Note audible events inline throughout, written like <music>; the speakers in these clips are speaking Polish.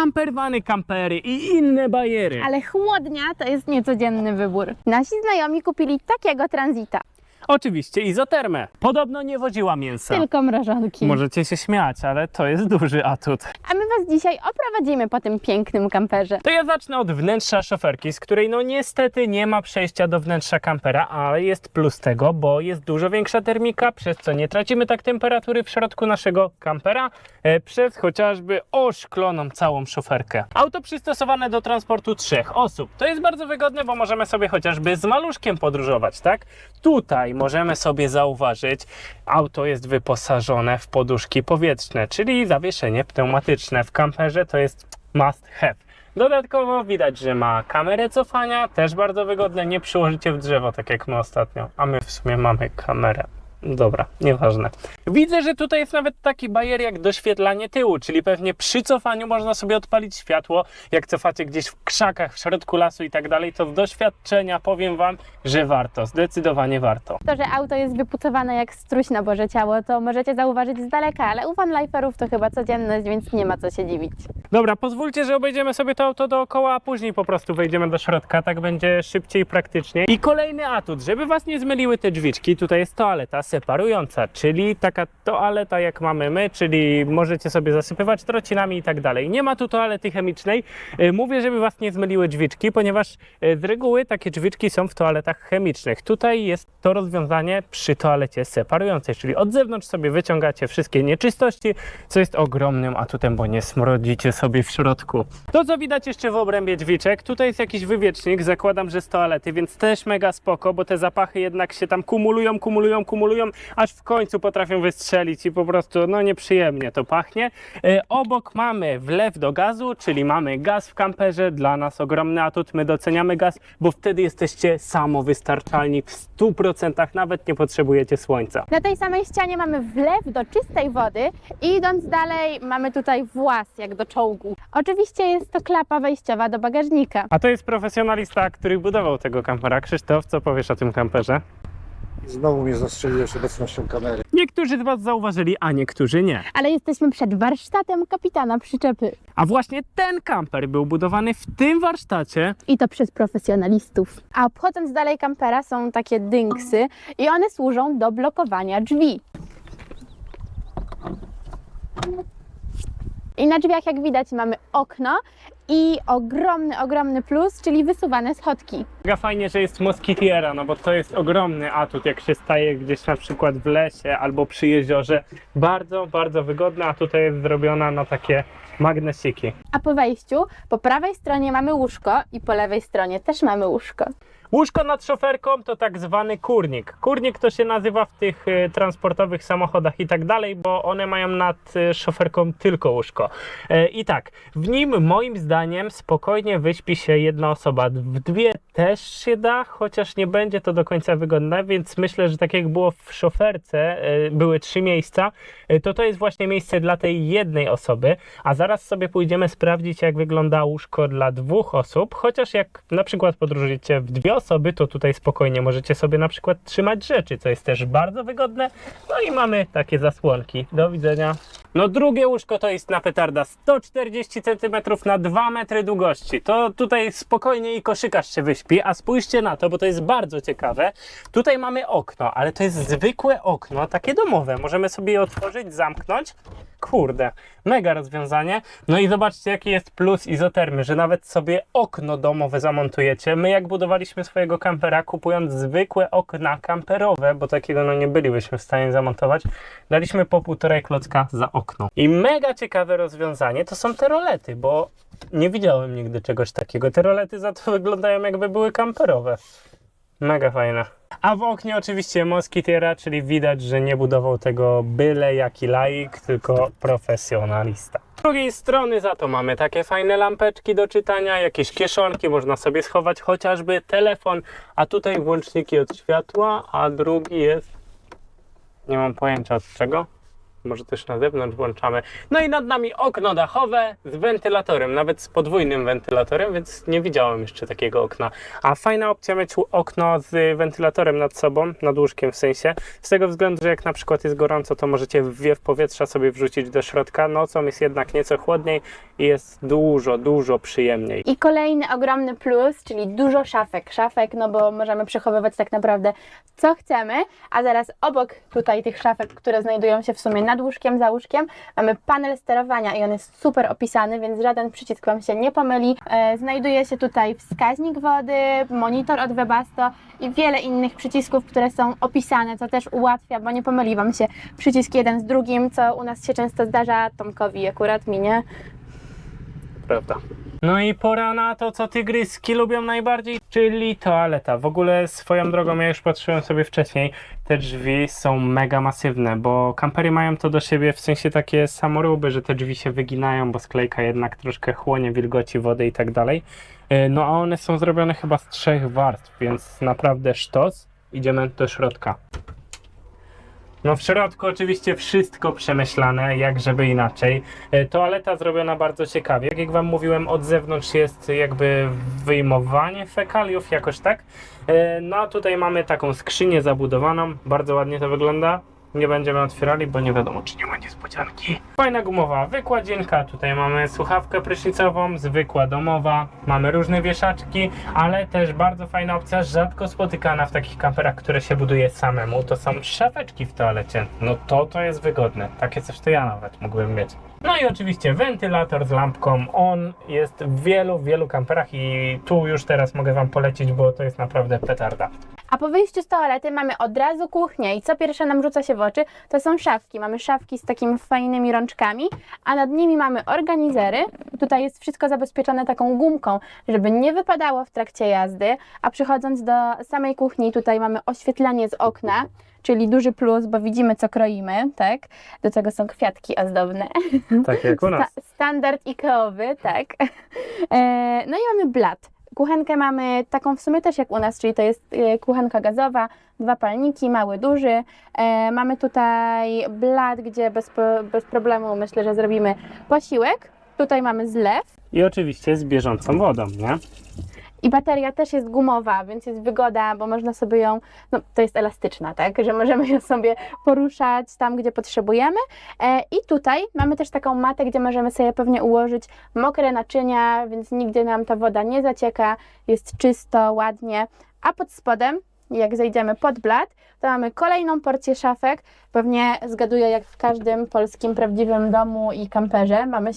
campervany, campery i inne bajery. Ale chłodnia to jest niecodzienny wybór. Nasi znajomi kupili takiego transita, Oczywiście izotermę. Podobno nie woziła mięsa. tylko mrożonki. Możecie się śmiać, ale to jest duży atut. A my Was dzisiaj oprowadzimy po tym pięknym kamperze. To ja zacznę od wnętrza szoferki, z której no niestety nie ma przejścia do wnętrza kampera, ale jest plus tego, bo jest dużo większa termika, przez co nie tracimy tak temperatury w środku naszego kampera, e, przez chociażby oszkloną całą szoferkę. Auto przystosowane do transportu trzech osób. To jest bardzo wygodne, bo możemy sobie chociażby z maluszkiem podróżować, tak? Tutaj możemy sobie zauważyć, auto jest wyposażone w poduszki powietrzne, czyli zawieszenie pneumatyczne. W kamperze to jest must have. Dodatkowo widać, że ma kamerę cofania, też bardzo wygodne, nie przyłożycie w drzewo, tak jak my ostatnio, a my w sumie mamy kamerę. Dobra, nieważne. Widzę, że tutaj jest nawet taki bajer jak doświetlanie tyłu, czyli pewnie przy cofaniu można sobie odpalić światło, jak cofacie gdzieś w krzakach, w środku lasu i tak dalej, to z doświadczenia powiem Wam, że warto, zdecydowanie warto. To, że auto jest wypucowane jak struś na Boże Ciało, to możecie zauważyć z daleka, ale u fanliferów to chyba codzienność, więc nie ma co się dziwić. Dobra, pozwólcie, że obejdziemy sobie to auto dookoła, a później po prostu wejdziemy do środka, tak będzie szybciej, praktycznie. I kolejny atut, żeby Was nie zmyliły te drzwiczki, tutaj jest toaleta separująca, czyli taka toaleta jak mamy my, czyli możecie sobie zasypywać trocinami i tak dalej. Nie ma tu toalety chemicznej. E, Mówię, żeby Was nie zmyliły drzwiczki, ponieważ e, z reguły takie drzwiczki są w toaletach chemicznych. Tutaj jest to rozwiązanie przy toalecie separującej, czyli od zewnątrz sobie wyciągacie wszystkie nieczystości, co jest ogromnym atutem, bo nie smrodzicie sobie w środku. To, co widać jeszcze w obrębie drzwiczek, tutaj jest jakiś wywiecznik, zakładam, że z toalety, więc też mega spoko, bo te zapachy jednak się tam kumulują, kumulują, kumulują, aż w końcu potrafią wystrzelić i po prostu, no nieprzyjemnie to pachnie. E, obok mamy wlew do gazu, czyli mamy gaz w kamperze, dla nas ogromny atut, my doceniamy gaz, bo wtedy jesteście samowystarczalni w 100%, nawet nie potrzebujecie słońca. Na tej samej ścianie mamy wlew do czystej wody i idąc dalej mamy tutaj włas jak do czołgu. Oczywiście jest to klapa wejściowa do bagażnika. A to jest profesjonalista, który budował tego kampera. Krzysztof, co powiesz o tym kamperze? Znowu mnie zastrzeliłeś obecnością kamery. Niektórzy z Was zauważyli, a niektórzy nie. Ale jesteśmy przed warsztatem kapitana przyczepy. A właśnie ten kamper był budowany w tym warsztacie. I to przez profesjonalistów. A obchodząc dalej kampera są takie dynksy i one służą do blokowania drzwi. I na drzwiach, jak widać, mamy okno i ogromny, ogromny plus, czyli wysuwane schodki. Mega fajnie, że jest Moskitiera, no bo to jest ogromny atut, jak się staje gdzieś na przykład w lesie albo przy jeziorze. Bardzo, bardzo wygodna, a tutaj jest zrobiona na takie magnesiki. A po wejściu, po prawej stronie mamy łóżko i po lewej stronie też mamy łóżko. Łóżko nad szoferką to tak zwany kurnik. Kurnik to się nazywa w tych y, transportowych samochodach i tak dalej, bo one mają nad y, szoferką tylko łóżko. E, I tak, w nim moim zdaniem spokojnie wyśpi się jedna osoba. W dwie też się da, chociaż nie będzie to do końca wygodne, więc myślę, że tak jak było w szoferce, e, były trzy miejsca, e, to to jest właśnie miejsce dla tej jednej osoby, a zaraz sobie pójdziemy sprawdzić, jak wygląda łóżko dla dwóch osób, chociaż jak na przykład podróżujecie w dwie osoby, to tutaj spokojnie możecie sobie na przykład trzymać rzeczy, co jest też bardzo wygodne. No i mamy takie zasłonki. Do widzenia. No drugie łóżko to jest na petarda 140 cm na 2 metry długości. To tutaj spokojnie i koszykarz się wyśpi, a spójrzcie na to, bo to jest bardzo ciekawe. Tutaj mamy okno, ale to jest zwykłe okno, takie domowe. Możemy sobie je otworzyć, zamknąć. Kurde, mega rozwiązanie. No i zobaczcie, jaki jest plus izotermy, że nawet sobie okno domowe zamontujecie. My jak budowaliśmy swojego kampera, kupując zwykłe okna kamperowe, bo takiego no nie bylibyśmy w stanie zamontować, daliśmy po półtorej klocka za okno. I mega ciekawe rozwiązanie to są te rolety, bo nie widziałem nigdy czegoś takiego. Te rolety za to <laughs> wyglądają jakby były kamperowe. Mega fajne. A w oknie oczywiście Moskitiera, czyli widać, że nie budował tego byle jaki laik, tylko profesjonalista. Z drugiej strony za to mamy takie fajne lampeczki do czytania, jakieś kieszonki, można sobie schować chociażby telefon, a tutaj włączniki od światła, a drugi jest... Nie mam pojęcia od czego. Może też na zewnątrz włączamy. No i nad nami okno dachowe z wentylatorem, nawet z podwójnym wentylatorem, więc nie widziałem jeszcze takiego okna. A fajna opcja mieć okno z wentylatorem nad sobą, nad łóżkiem w sensie, z tego względu, że jak na przykład jest gorąco, to możecie wiew powietrza sobie wrzucić do środka. Nocą jest jednak nieco chłodniej i jest dużo, dużo przyjemniej. I kolejny ogromny plus, czyli dużo szafek. Szafek, no bo możemy przechowywać tak naprawdę co chcemy, a zaraz obok tutaj tych szafek, które znajdują się w sumie nad łóżkiem, za łóżkiem, mamy panel sterowania i on jest super opisany, więc żaden przycisk Wam się nie pomyli. E, znajduje się tutaj wskaźnik wody, monitor od Webasto i wiele innych przycisków, które są opisane, co też ułatwia, bo nie pomyli Wam się przycisk jeden z drugim, co u nas się często zdarza, Tomkowi akurat minie. Prawda. No i pora na to, co tygryski lubią najbardziej, czyli toaleta. W ogóle swoją drogą, ja już patrzyłem sobie wcześniej, te drzwi są mega masywne, bo kampery mają to do siebie w sensie takie samoróby, że te drzwi się wyginają, bo sklejka jednak troszkę chłonie wilgoci, wody i tak dalej. E, No a one są zrobione chyba z trzech warstw, więc naprawdę sztos. Idziemy do środka. No w środku oczywiście wszystko przemyślane, jak żeby inaczej. E, Toaleta zrobiona bardzo ciekawie. Jak, wam mówiłem, od zewnątrz jest jakby wyjmowanie fekaliów, jakoś tak. E, No a tutaj mamy taką skrzynię zabudowaną, bardzo ładnie to wygląda. Nie będziemy otwierali, bo nie wiadomo, czy nie ma niespodzianki. Fajna gumowa wykładzinka. Tutaj mamy słuchawkę prysznicową, zwykła domowa. Mamy różne wieszaczki, ale też bardzo fajna opcja, rzadko spotykana w takich kamperach, które się buduje samemu. To są szafeczki w toalecie. No to to jest wygodne. Takie coś to ja nawet mógłbym mieć. No i oczywiście wentylator z lampką. On jest w wielu, wielu kamperach i tu już teraz mogę Wam polecić, bo to jest naprawdę petarda. A po wyjściu z toalety mamy od razu kuchnię i co pierwsze nam rzuca się w oczy, to są szafki. Mamy szafki z takimi fajnymi rączkami, a nad nimi mamy organizery. Tutaj jest wszystko zabezpieczone taką gumką, żeby nie wypadało w trakcie jazdy. A przychodząc do samej kuchni, tutaj mamy oświetlenie z okna, czyli duży plus, bo widzimy co kroimy, tak? Do tego są kwiatki ozdobne. Tak jak u nas. Sta- standard Ikeowy, tak. <laughs> E, no i mamy blat. Kuchenkę mamy taką w sumie też jak u nas, czyli to jest e, kuchenka gazowa, dwa palniki, mały, duży. E, mamy tutaj blat, gdzie bez, bez problemu myślę, że zrobimy posiłek. Tutaj mamy zlew I oczywiście z bieżącą wodą, nie? I bateria też jest gumowa, więc jest wygoda, bo można sobie ją, no to jest elastyczna, tak, że możemy ją sobie poruszać tam, gdzie potrzebujemy. E, I tutaj mamy też taką matę, gdzie możemy sobie pewnie ułożyć mokre naczynia, więc nigdzie nam ta woda nie zacieka, jest czysto, ładnie. A pod spodem, jak zejdziemy pod blat, to mamy kolejną porcję szafek. Pewnie zgaduję, jak w każdym polskim prawdziwym domu i kamperze mamy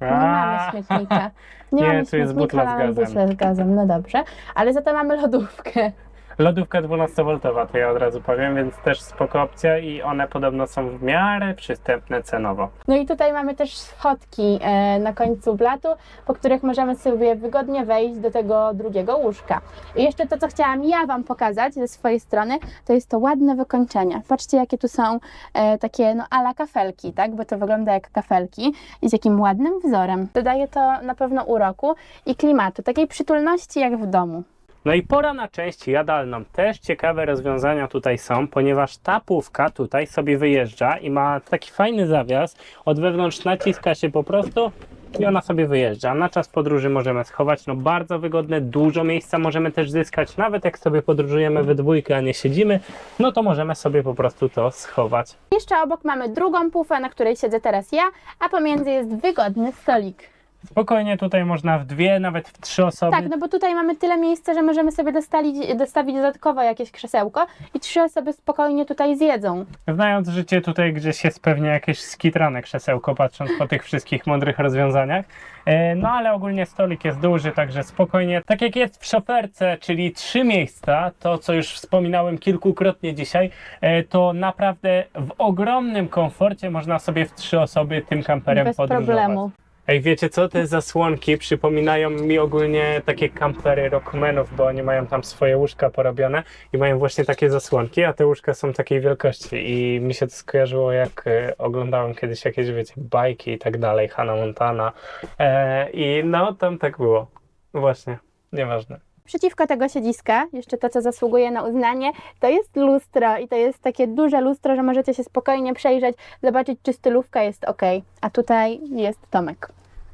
nie mamy śmietnika. <laughs> Nie, Nie, mamy tu jest śmietnika, butla z mamy gazem. butlę z gazem, no dobrze. Ale za to mamy lodówkę. Lodówka 12V, to ja od razu powiem, więc też spoko opcja i one podobno są w miarę przystępne cenowo. No i tutaj mamy też schodki e, na końcu blatu, po których możemy sobie wygodnie wejść do tego drugiego łóżka. I jeszcze to, co chciałam ja Wam pokazać ze swojej strony, to jest to ładne wykończenie. Patrzcie, jakie tu są e, takie no ala kafelki, tak? Bo to wygląda jak kafelki i z jakim ładnym wzorem. Dodaje to na pewno uroku i klimatu, takiej przytulności jak w domu. No i pora na część jadalną. Też ciekawe rozwiązania tutaj są, ponieważ ta półka tutaj sobie wyjeżdża i ma taki fajny zawias. Od wewnątrz naciska się po prostu i ona sobie wyjeżdża. Na czas podróży możemy schować. No bardzo wygodne, dużo miejsca możemy też zyskać. Nawet jak sobie podróżujemy we dwójkę, a nie siedzimy, no to możemy sobie po prostu to schować. Jeszcze obok mamy drugą pufę, na której siedzę teraz ja, a pomiędzy jest wygodny stolik. Spokojnie tutaj można w dwie, nawet w trzy osoby. Tak, no bo tutaj mamy tyle miejsca, że możemy sobie dostalić, dostawić dodatkowo jakieś krzesełko i trzy osoby spokojnie tutaj zjedzą. Znając życie, tutaj gdzieś jest pewnie jakieś skitrane krzesełko, patrząc po tych wszystkich mądrych rozwiązaniach. E, No ale ogólnie stolik jest duży, także spokojnie. Tak jak jest w szoferce, czyli trzy miejsca, to co już wspominałem kilkukrotnie dzisiaj, e, to naprawdę w ogromnym komforcie można sobie w trzy osoby tym kamperem Bez podróżować. problemu. Ej, wiecie co? Te zasłonki przypominają mi ogólnie takie kampery rockmenów, bo oni mają tam swoje łóżka porobione i mają właśnie takie zasłonki, a te łóżka są takiej wielkości i mi się to skojarzyło jak e, oglądałem kiedyś jakieś, wiecie, bajki i tak dalej, Hannah Montana e, i no tam tak było. Właśnie, nieważne. Przeciwko tego siedziska, jeszcze to, co zasługuje na uznanie, to jest lustro i to jest takie duże lustro, że możecie się spokojnie przejrzeć, zobaczyć, czy stylówka jest ok. A tutaj jest Tomek.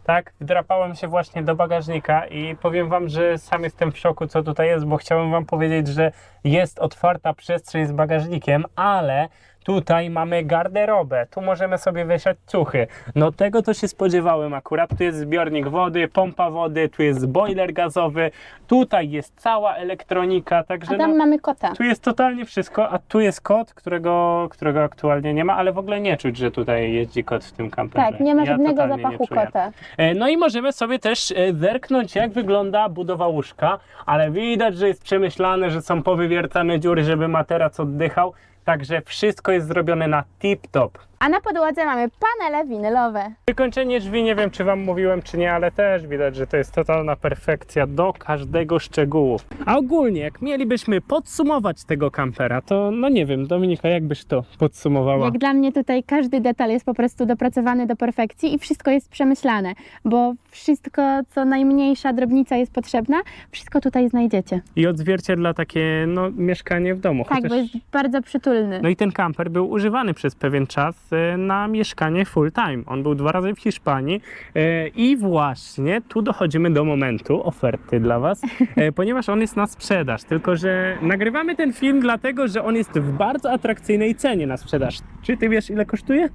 Tak, wdrapałem się właśnie do bagażnika i powiem Wam, że sam jestem w szoku, co tutaj jest, bo chciałem Wam powiedzieć, że jest otwarta przestrzeń z bagażnikiem, ale tutaj mamy garderobę, tu możemy sobie wieszać ciuchy. No tego to się spodziewałem akurat. Tu jest zbiornik wody, pompa wody, tu jest boiler gazowy, tutaj jest cała elektronika, także A tam no, mamy kota. tu jest totalnie wszystko, a tu jest kot, którego, którego aktualnie nie ma, ale w ogóle nie czuć, że tutaj jeździ kot w tym kamperze. Tak, nie ma żadnego totalnie zapachu czuję. kota. E, No i możemy sobie też e, zerknąć, jak wygląda budowa łóżka, ale widać, że jest przemyślane, że są powywiercane dziury, żeby materac oddychał, także wszystko jest zrobione na tip-top. A na podłodze mamy panele winylowe. Wykończenie drzwi, nie wiem czy Wam mówiłem czy nie, ale też widać, że to jest totalna perfekcja do każdego szczegółu. A ogólnie, jak mielibyśmy podsumować tego kampera, to no nie wiem, Dominika, jak byś to podsumowała? Jak dla mnie tutaj każdy detal jest po prostu dopracowany do perfekcji i wszystko jest przemyślane, bo wszystko, co najmniejsza drobnica jest potrzebna, wszystko tutaj znajdziecie. I odzwierciedla takie, no, mieszkanie w domu. Tak, chociaż- bo jest bardzo przytulny. No i ten kamper był używany przez pewien czas na mieszkanie full time. On był dwa razy w Hiszpanii e, i właśnie tu dochodzimy do momentu oferty dla Was, e, <laughs> ponieważ on jest na sprzedaż. Tylko, że nagrywamy ten film dlatego, że on jest w bardzo atrakcyjnej cenie na sprzedaż. Czy Ty wiesz ile kosztuje?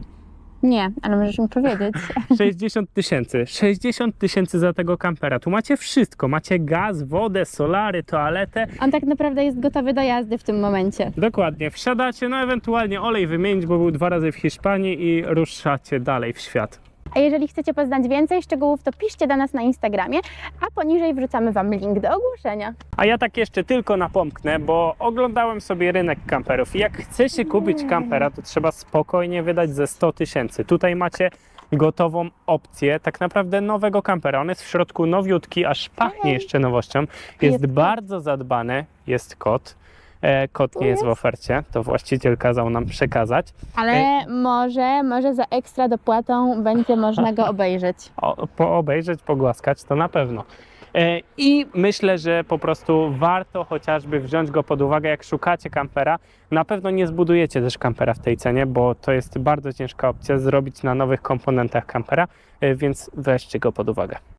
Nie, ale możesz mi powiedzieć. <laughs> 60 tysięcy. 60 tysięcy za tego kampera. Tu macie wszystko. Macie gaz, wodę, solary, toaletę. On tak naprawdę jest gotowy do jazdy w tym momencie. Dokładnie. Wsiadacie, no ewentualnie olej wymienić, bo był dwa razy w Hiszpanii i ruszacie dalej w świat. A jeżeli chcecie poznać więcej szczegółów, to piszcie do nas na Instagramie, a poniżej wrzucamy Wam link do ogłoszenia. A ja tak jeszcze tylko napomknę, bo oglądałem sobie rynek kamperów i jak chce się kupić kampera, to trzeba spokojnie wydać ze 100 tysięcy. Tutaj macie gotową opcję tak naprawdę nowego kampera. On jest w środku nowiutki, aż pachnie jeszcze nowością. Jest, bardzo zadbany, jest kot. E, kot nie jest w ofercie, to właściciel kazał nam przekazać. Ale może, może za ekstra dopłatą będzie można go obejrzeć. <laughs> o, po obejrzeć, pogłaskać, to na pewno. E, I myślę, że po prostu warto chociażby wziąć go pod uwagę, jak szukacie kampera. Na pewno nie zbudujecie też kampera w tej cenie, bo to jest bardzo ciężka opcja zrobić na nowych komponentach kampera, e, więc weźcie go pod uwagę.